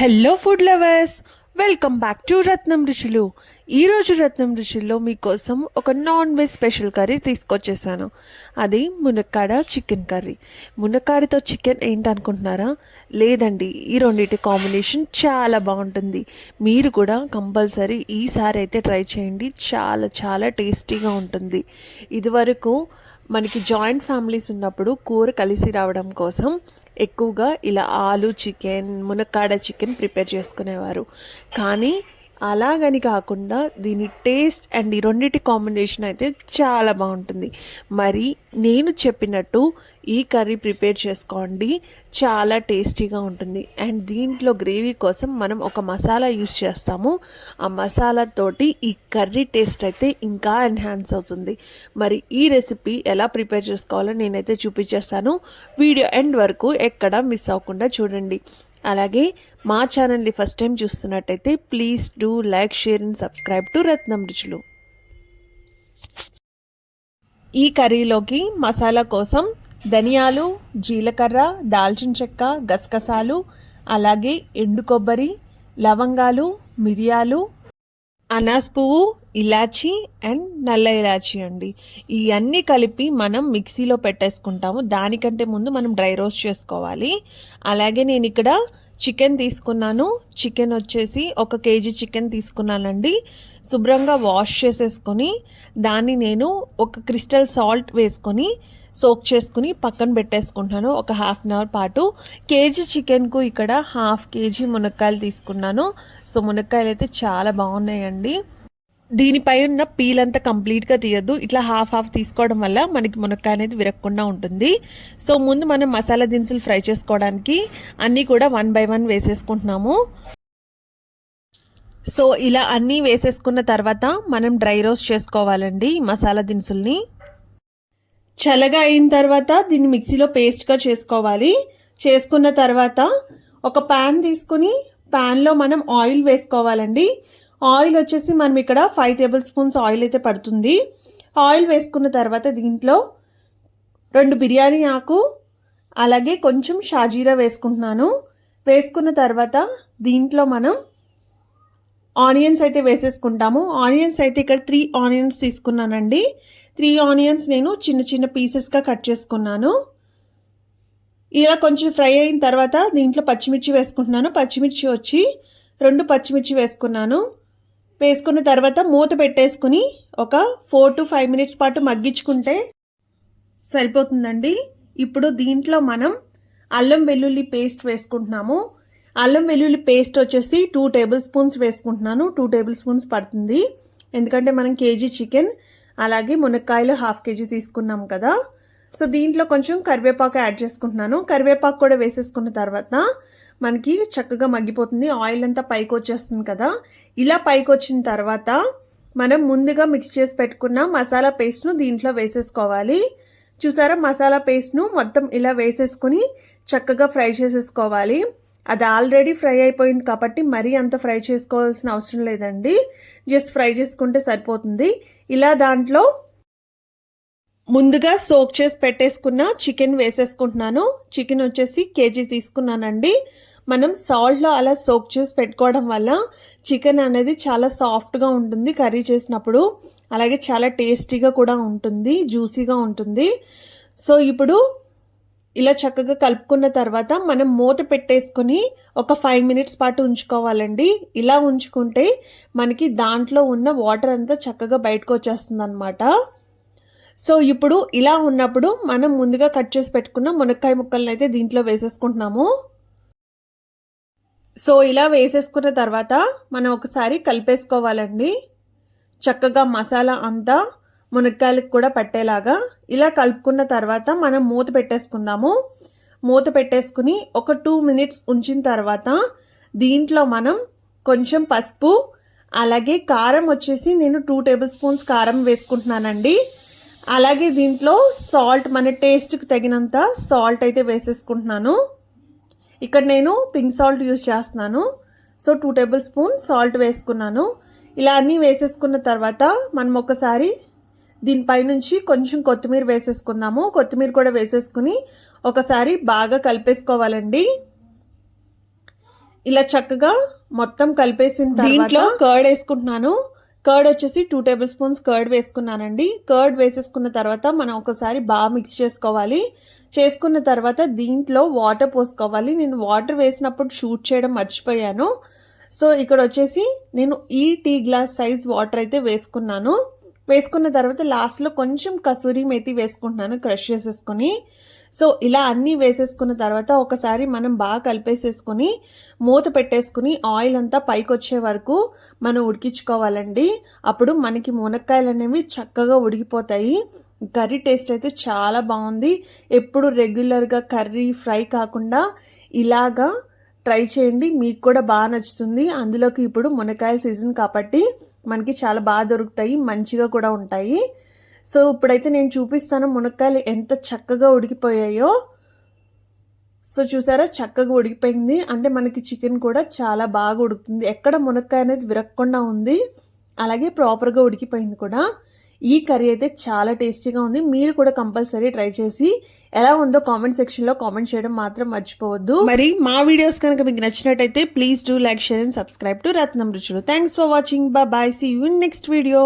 Hello food lovers welcome back to Ratnam రుచులు ఈరోజు రత్నం రుచుల్లో మీకోసం ఒక నాన్ వెజ్ స్పెషల్ కర్రీ తీసుకొచ్చేసాను. అది మునక్కాడ చికెన్ కర్రీ మునక్కాడతో చికెన్ ఏంటనుకుంటున్నారా? లేదండి ఈ రెండింటి కాంబినేషన్ చాలా బాగుంటుంది. మీరు కూడా కంపల్సరీ ఈసారి అయితే ట్రై చేయండి. చాలా చాలా టేస్టీగా ఉంటుంది. ఇదివరకు మనకి జాయింట్ ఫ్యామిలీస్ ఉన్నప్పుడు కూర కలిసి రావడం కోసం ఎక్కువగా ఇలా ఆలు చికెన్ మునక్కాడ చికెన్ ప్రిపేర్ చేసుకునేవారు. కానీ అలాగని కాకుండా దీని టేస్ట్ అండ్ ఈ రెండింటి కాంబినేషన్ అయితే చాలా బాగుంటుంది. మరి నేను చెప్పినట్టు ఈ కర్రీ ప్రిపేర్ చేసుకోండి చాలా టేస్టీగా ఉంటుంది. అండ్ దీంట్లో గ్రేవీ కోసం మనం ఒక మసాలా యూస్ చేస్తాము. ఆ మసాలాతోటి ఈ కర్రీ టేస్ట్ అయితే ఇంకా ఎన్హాన్స్ అవుతుంది. మరి ఈ రెసిపీ ఎలా ప్రిపేర్ చేసుకోవాలో నేనైతే చూపించేస్తాను. వీడియో ఎండ్ వరకు ఎక్కడ మిస్ అవ్వకుండా చూడండి. అలాగే మా ఛానల్ని ఫస్ట్ టైం చూస్తున్నట్టయితే please do like share and subscribe to Ratnam Ruchulu. ఈ కర్రీలోకి మసాలా కోసం ధనియాలు జీలకర్ర దాల్చిన చెక్క గసగసాలు అలాగే ఎండు కొబ్బరి లవంగాలు మిరియాలు అనాస్ పువ్వు ఇలాచి అండ్ నల్ల ఇలాచి అండి. ఇవన్నీ కలిపి మనం మిక్సీలో పెట్టేసుకుంటాము. దానికంటే ముందు మనం డ్రై రోస్ట్ చేసుకోవాలి. అలాగే నేను ఇక్కడ చికెన్ తీసుకున్నాను. చికెన్ వచ్చేసి ఒక కేజీ చికెన్ తీసుకున్నానండి. శుభ్రంగా వాష్ చేసేసుకొని దాన్ని నేను ఒక క్రిస్టల్ సాల్ట్ వేసుకొని సోక్ చేసుకుని పక్కన పెట్టేసుకుంటాను ఒక హాఫ్ అన్ అవర్ పాటు. కేజీ చికెన్కు ఇక్కడ హాఫ్ కేజీ మునక్కాయలు తీసుకున్నాను. సో మునక్కాయలు అయితే చాలా బాగున్నాయండి. దీనిపై ఉన్న పీల్ అంతా కంప్లీట్గా తీయద్దు. ఇట్లా హాఫ్ హాఫ్ తీసుకోవడం వల్ల మనకి మునక్కాయ అనేది విరగకుండా ఉంటుంది. సో ముందు మనం మసాలా దినుసులు ఫ్రై చేసుకోవడానికి అన్నీ కూడా వన్ బై వన్ వేసేసుకుంటున్నాము. సో ఇలా అన్నీ వేసేసుకున్న తర్వాత మనం డ్రై రోస్ట్ చేసుకోవాలండి మసాలా దినుసుల్ని. చల్లగా అయిన తర్వాత దీన్ని మిక్సీలో పేస్ట్గా చేసుకోవాలి. చేసుకున్న తర్వాత ఒక ప్యాన్ తీసుకుని ప్యాన్లో మనం ఆయిల్ వేసుకోవాలండి. ఆయిల్ వచ్చేసి మనం ఇక్కడ ఫైవ్ టేబుల్ స్పూన్స్ ఆయిల్ అయితే పడుతుంది. ఆయిల్ వేసుకున్న తర్వాత దీంట్లో రెండు బిర్యానీ ఆకు అలాగే కొంచెం షాజీరా వేసుకుంటున్నాను. వేసుకున్న తర్వాత దీంట్లో మనం ఆనియన్స్ అయితే వేసేసుకుంటాము. ఆనియన్స్ అయితే ఇక్కడ త్రీ ఆనియన్స్ తీసుకున్నానండి. త్రీ ఆనియన్స్ నేను చిన్న చిన్న పీసెస్గా కట్ చేసుకున్నాను. ఇలా కొంచెం ఫ్రై అయిన తర్వాత దీంట్లో పచ్చిమిర్చి వేసుకుంటున్నాను. పచ్చిమిర్చి వచ్చి రెండు పచ్చిమిర్చి వేసుకున్నాను. వేసుకున్న తర్వాత మూత పెట్టేసుకుని ఒక ఫోర్ టు ఫైవ్ మినిట్స్ పాటు మగ్గించుకుంటే సరిపోతుందండి. ఇప్పుడు దీంట్లో మనం అల్లం వెల్లుల్లి పేస్ట్ వేసుకుంటున్నాము. అల్లం వెల్లుల్లి పేస్ట్ వచ్చేసి టూ టేబుల్ స్పూన్స్ వేసుకుంటున్నాను. టూ టేబుల్ స్పూన్స్ పడుతుంది. ఎందుకంటే మనం కేజీ చికెన్ అలాగే మునక్కాయలు హాఫ్ కేజీ తీసుకున్నాం కదా. సో దీంట్లో కొంచెం కరివేపాకు యాడ్ చేసుకుంటున్నాను. కరివేపాకు కూడా వేసేసుకున్న తర్వాత మనకి చక్కగా మగ్గిపోతుంది. ఆయిల్ అంతా పైకి వచ్చేస్తుంది కదా. ఇలా పైకి వచ్చిన తర్వాత మనం ముందుగా మిక్స్ చేసి పెట్టుకున్న మసాలా పేస్ట్ను దీంట్లో వేసేసుకోవాలి. చూసారా? మసాలా పేస్ట్ను మొత్తం ఇలా వేసేసుకుని చక్కగా ఫ్రై చేసేసుకోవాలి. అది ఆల్రెడీ ఫ్రై అయిపోయింది కాబట్టి మరీ అంత ఫ్రై చేసుకోవాల్సిన అవసరం లేదండి. జస్ట్ ఫ్రై చేసుకుంటే సరిపోతుంది. ఇలా దాంట్లో ముందుగా సోక్ చేసి పెట్టేసుకున్న చికెన్ వేసేసుకుంటున్నాను. చికెన్ వచ్చేసి కేజీ తీసుకున్నానండి. మనం సాల్ట్లో అలా సోక్ చేసి పెట్టుకోవడం వల్ల చికెన్ అనేది చాలా సాఫ్ట్గా ఉంటుంది కర్రీ చేసినప్పుడు. అలాగే చాలా టేస్టీగా కూడా ఉంటుంది జ్యూసీగా ఉంటుంది. సో ఇప్పుడు ఇలా చక్కగా కలుపుకున్న తర్వాత మనం మూత పెట్టేసుకొని ఒక ఫైవ్ మినిట్స్ పాటు ఉంచుకోవాలండి. ఇలా ఉంచుకుంటే మనకి దాంట్లో ఉన్న వాటర్ అంతా చక్కగా బయటకు వచ్చేస్తుంది అనమాట సో ఇప్పుడు ఇలా ఉన్నప్పుడు మనం ముందుగా కట్ చేసి పెట్టుకున్న మునక్కాయ ముక్కలను అయితే దీంట్లో వేసేసుకుంటున్నాము. సో ఇలా వేసేసుకున్న తర్వాత మనం ఒకసారి కలిపేసుకోవాలండి. చక్కగా మసాలా అంతా మునక్కాయలకు కూడా పట్టేలాగా ఇలా కలుపుకున్న తర్వాత మనం మూత పెట్టేసుకుందాము. మూత పెట్టేసుకుని ఒక టూ మినిట్స్ ఉంచిన తర్వాత దీంట్లో మనం కొంచెం పసుపు అలాగే కారం వచ్చేసి నేను టూ టేబుల్ స్పూన్స్ కారం వేసుకుంటున్నానండి. అలాగే దీంట్లో సాల్ట్ మన టేస్ట్కి తగినంత సాల్ట్ అయితే వేసేసుకుంటున్నాను. ఇక్కడ నేను పింక్ సాల్ట్ యూజ్ చేస్తున్నాను. So two tablespoon salt వేసుకున్నాను. ఇలా అన్నీ వేసేసుకున్న తర్వాత మనం ఒకసారి దీనిపై నుంచి కొంచెం కొత్తిమీర వేసేసుకుందాము. కొత్తిమీర కూడా వేసేసుకుని ఒకసారి బాగా కలిపేసుకోవాలండి. ఇలా చక్కగా మొత్తం కలిపేసిన దీంట్లో కర్డ్ వేసుకుంటున్నాను. కర్డ్ వచ్చేసి టూ టేబుల్ స్పూన్స్ కర్డ్ వేసుకున్నానండి. కర్డ్ వేసేసుకున్న తర్వాత మనం ఒకసారి బాగా మిక్స్ చేసుకోవాలి. చేసుకున్న తర్వాత దీంట్లో వాటర్ పోసుకోవాలి. నేను వాటర్ వేసినప్పుడు షూట్ చేయడం మర్చిపోయాను. సో ఇక్కడ వచ్చేసి నేను ఈ టీ గ్లాస్ సైజ్ వాటర్ అయితే వేసుకున్నాను. వేసుకున్న తర్వాత లాస్ట్లో కొంచెం కసూరి మేతి వేసుకుంటున్నాను క్రష్ చేసేసుకొని. సో ఇలా అన్నీ వేసేసుకున్న తర్వాత ఒకసారి మనం బాగా కలిపేసేసుకొని మూత పెట్టేసుకుని ఆయిల్ అంతా పైకి వచ్చే వరకు మనం ఉడికించుకోవాలండి. అప్పుడు మనకి మునక్కాయలు అనేవి చక్కగా ఉడికిపోతాయి. కర్రీ టేస్ట్ అయితే చాలా బాగుంది. ఎప్పుడు రెగ్యులర్గా కర్రీ ఫ్రై కాకుండా ఇలాగా ట్రై చేయండి. మీకు కూడా బాగా నచ్చుతుంది. అందులోకి ఇప్పుడు మునక్కాయల సీజన్ కాబట్టి మనకి చాలా బాగా దొరుకుతాయి మంచిగా కూడా ఉంటాయి. సో ఇప్పుడైతే నేను చూపిస్తాను మునక్కాయలు ఎంత చక్కగా ఉడికిపోయాయో. సో చూసారా? చక్కగా ఉడికిపోయింది. అంటే మనకి చికెన్ కూడా చాలా బాగా ఉడుకుతుంది. ఎక్కడ మునక్కాయ అనేది విరక్కుండా ఉంది. అలాగే ప్రాపర్గా ఉడికిపోయింది కూడా. ఈ కర్రీ అయితే చాలా టేస్టీగా ఉంది. మీరు కూడా కంపల్సరీ ట్రై చేసి ఎలా ఉందో కామెంట్ సెక్షన్లో కామెంట్ చేయడం మాత్రం మర్చిపోవద్దు. మరి మా వీడియోస్ కనుక మీకు నచ్చినట్టయితే please do like share and subscribe to Ratnam Ruchulu. Thanks for watching bye see you next video